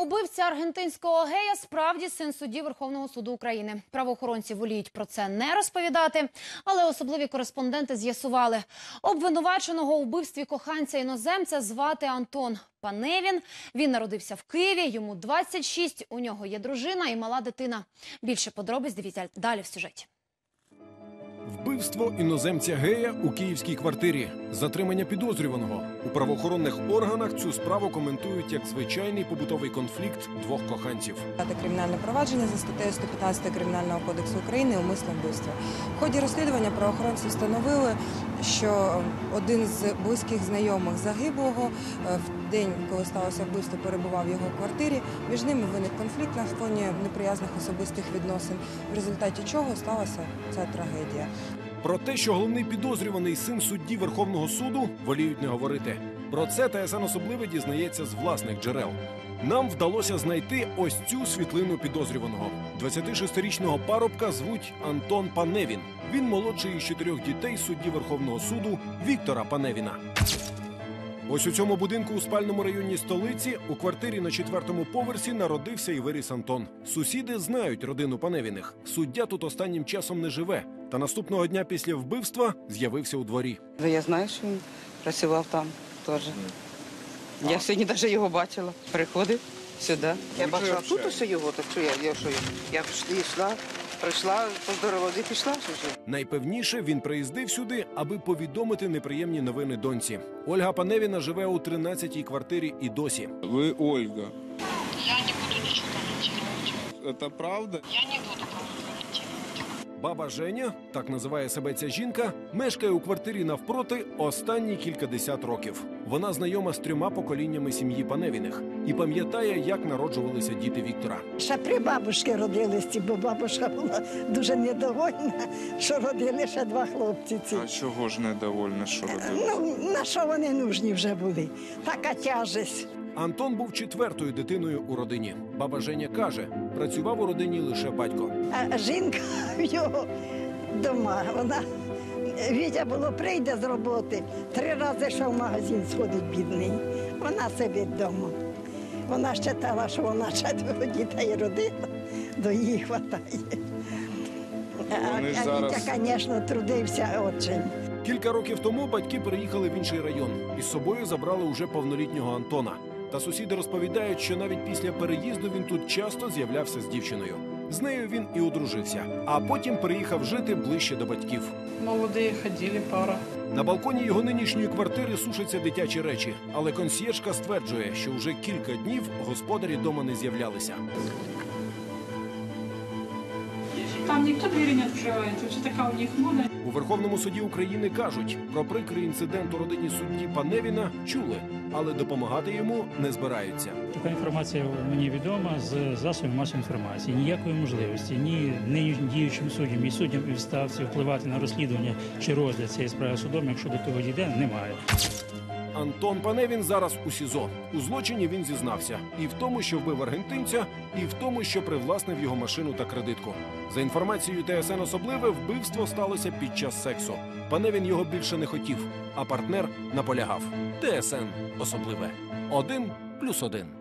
Убивця аргентинського гея справді син судді Верховного суду України. Правоохоронці воліють про це не розповідати, але особливі кореспонденти з'ясували. Обвинуваченого у вбивстві коханця іноземця звати Антон Паневін. Він народився в Києві. Йому 26, У нього є дружина і мала дитина. Більше подробиць дивіться далі в сюжеті. Вбивство іноземця гея у київській квартирі, затримання підозрюваного у правоохоронних органах цю справу коментують як звичайний побутовий конфлікт двох коханців. Кримінальне провадження за статтею 115 Кримінального кодексу України умисне вбивство. В ході розслідування правоохоронці встановили, що один з близьких знайомих загиблого е, в день, коли сталося вбивство, перебував в його квартирі. Між ними виник конфлікт на фоні неприязних особистих відносин, в результаті чого сталася ця трагедія. Про те, що головний підозрюваний син судді Верховного суду, воліють не говорити. Про це ТСН особливе дізнається з власних джерел. Нам вдалося знайти ось цю світлину підозрюваного. 26-річного парубка звуть Антон Паневін. Він молодший із чотирьох дітей судді Верховного суду Віктора Паневіна. Ось у цьому будинку у спальному районі столиці у квартирі на четвертому поверсі народився і виріс Антон. Сусіди знають родину Паневіних. Суддя тут останнім часом не живе. Та наступного дня після вбивства з'явився у дворі. Да я знаю, що він працював там теж. Я сьогодні навіть його бачила. Приходив сюди. Я бачила тут усе його, так що я, я що я? Йшла, прийшла, поздоровалась і пішла що. Найпевніше він приїздив сюди, аби повідомити неприємні новини доньці. Ольга Паневіна живе у 13-й квартирі і досі. Вы Ольга. Я не буду ничего комментировать. Это правда? Я не буду. Баба Женя, так називає себе ця жінка, мешкає у квартирі навпроти останні кількадесят років. Вона знайома з трьома поколіннями сім'ї Паневіних і пам'ятає, як народжувалися діти Віктора. Ще три бабушки родилися, бо бабушка була дуже недовольна, що родили ще два хлопці. ці. А чого ж недовольна, що робили? Ну, на що вони нужні вже були? Така тяжесть. Антон був четвертою дитиною у родині. Баба Женя каже, працював у родині лише батько. А жінка в його дома, вона Вітя було прийде з роботи, три рази що в магазин сходить бідний. Вона собі вдома. Вона вважала, що вона четверо дітей родила, до її хватає. А, Вони а зараз- Вітя, звісно, трудився очень. Кілька років тому батьки переїхали в інший район і з собою забрали уже повнолітнього Антона. Та сусіди розповідають, що навіть після переїзду він тут часто з'являвся з дівчиною. З нею він і одружився, а потім приїхав жити ближче до батьків. Молодий ходили пара. На балконі його нинішньої квартири сушаться дитячі речі, але консьєржка стверджує, що вже кілька днів господарі дома не з'являлися. Там никто двери не открывает. Вообще такая у них мода. У Верховному суді України кажуть, про прикрий інцидент у родині судді Паневіна чули, але допомагати йому не збираються. Така інформація мені відома з засобів масової інформації. Ніякої можливості ні нині діючим суддям, ні суддям і відставці впливати на розслідування чи розгляд цієї справи судом, якщо до того дійде, немає. Антон Паневін зараз у СІЗО. У злочині він зізнався і в тому, що вбив аргентинця, і в тому, що привласнив його машину та кредитку. За інформацією ТСН особливе, вбивство сталося під час сексу. Паневін його більше не хотів, а партнер наполягав. ТСН особливе. Один плюс один.